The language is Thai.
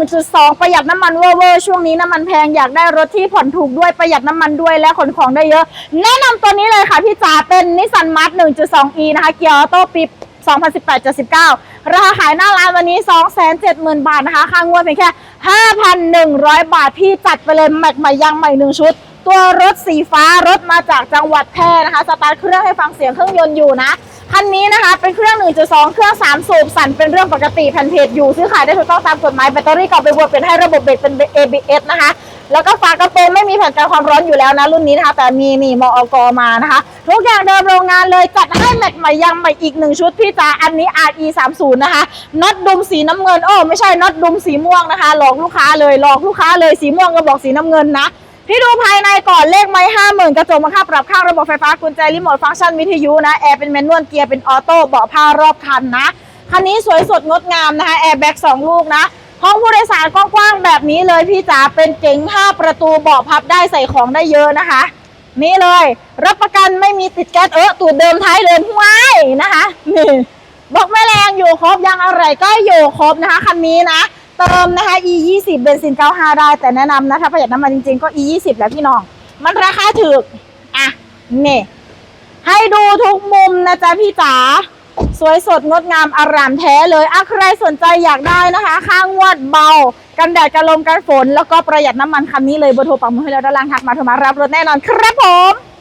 1.2 ประหยัดน้ำมันเวอร์เวอร์ช่วงนี้น้ำมันแพงอยากได้รถที่ผ่อนถูกด้วยประหยัดน้ำมันด้วยและขนของได้เยอะ แนะนำตัวนี้เลยค่ะพี่จ๋าเป็นนิสสันมาร์ท 1.2e นะคะ เกียร์ออโต้ปี2018-79ราคาขายหน้าร้านวันนี้ 270,000 บาทนะคะ ค่างวดเพียงแค่ 5,100 บาท พี่จัดไปเลยแม็กใหม่ยางใหม่หนึ่งชุด ตัวรถสีฟ้ารถมาจากจังหวัดแพร่นะคะ สตาร์ทเครื่องให้ฟังเสียงเครื่องยนต์อยู่นะ คันนี้นะคะ เป็นเครื่อง 1.2 เครื่อง 3 สูบ สั่นเป็นเรื่องปกติแผ่นเพจอยู่ ซื้อขายได้ถูกต้องตามกฎหมายแบตเตอรี่เก่าไปบวกเป็นให้ระบบเบรกเป็น ABS นะคะ แล้วก็ฝากระโปรงไม่มีแผ่นกันความร้อนอยู่แล้วนะ รุ่นนี้นะคะ แต่มีนี่มอกมานะคะ ทุกอย่างเดิมโรงงานเลยจัดให้แม็กใหม่ยังใหม่อีกหนึ่งชุดพี่จ๋าอันนี้ RE 3 0นะคะน็อตดุมสีน้ำเงินโอ้ไม่ใช่น็อตดุมสีม่วงนะคะ หลอกลูกค้าเลยหลอกลูกค้าเลยสีม่วงก็บอกสีน้ำเงินนะ พี่ดูภายในก่อนเลขไม้ห้าหมื่นกระจกมาค่าปรับข้างระบบไฟฟ้ากุญแจรีโมทฟังก์ชันวิทยุนะแอร์เป็นแมนนวลเกียร์เป็นออโต้เบาะผ้ารอบคันนะคันนี้สวยสดงดงามนะคะแอร์แบ็กสองลูกนะห้องผู้โดยสารกว้างๆแบบนี้เลยพี่จ๋าเป็นเก๋ง5ประตูเบาะพับได้ใส่ของได้เยอะนะคะ นี่เลย รับประกันไม่มีติดแก๊สเออตูดเดิมท้ายเดิมห้วยนะคะนี่บอกไม่แรงอยู่ครบยังอะไรก็อยู่ครบนะคะคันนี้นะ เติมนะคะ e 2 0เบนซิน95 ได้ แต่แนะนำนะถ้าประหยัดน้ำมันจริงๆก็ e 2 0แล้วพี่น้อง มันราคาถูกอะนี่ ให้ดูทุกมุมนะจ๊ะพี่จ๋าสวยสดงดงามอารามแท้เลยอะใครสนใจอยากได้นะคะค่างวดเบา กันแดดกันลมกันฝน แล้วก็ประหยัดน้ำมันคันนี้เลยเบอร์โทรปักหมุดให้แล้วด้านล่างทักมาโทรมารับรถแน่นอนครับผม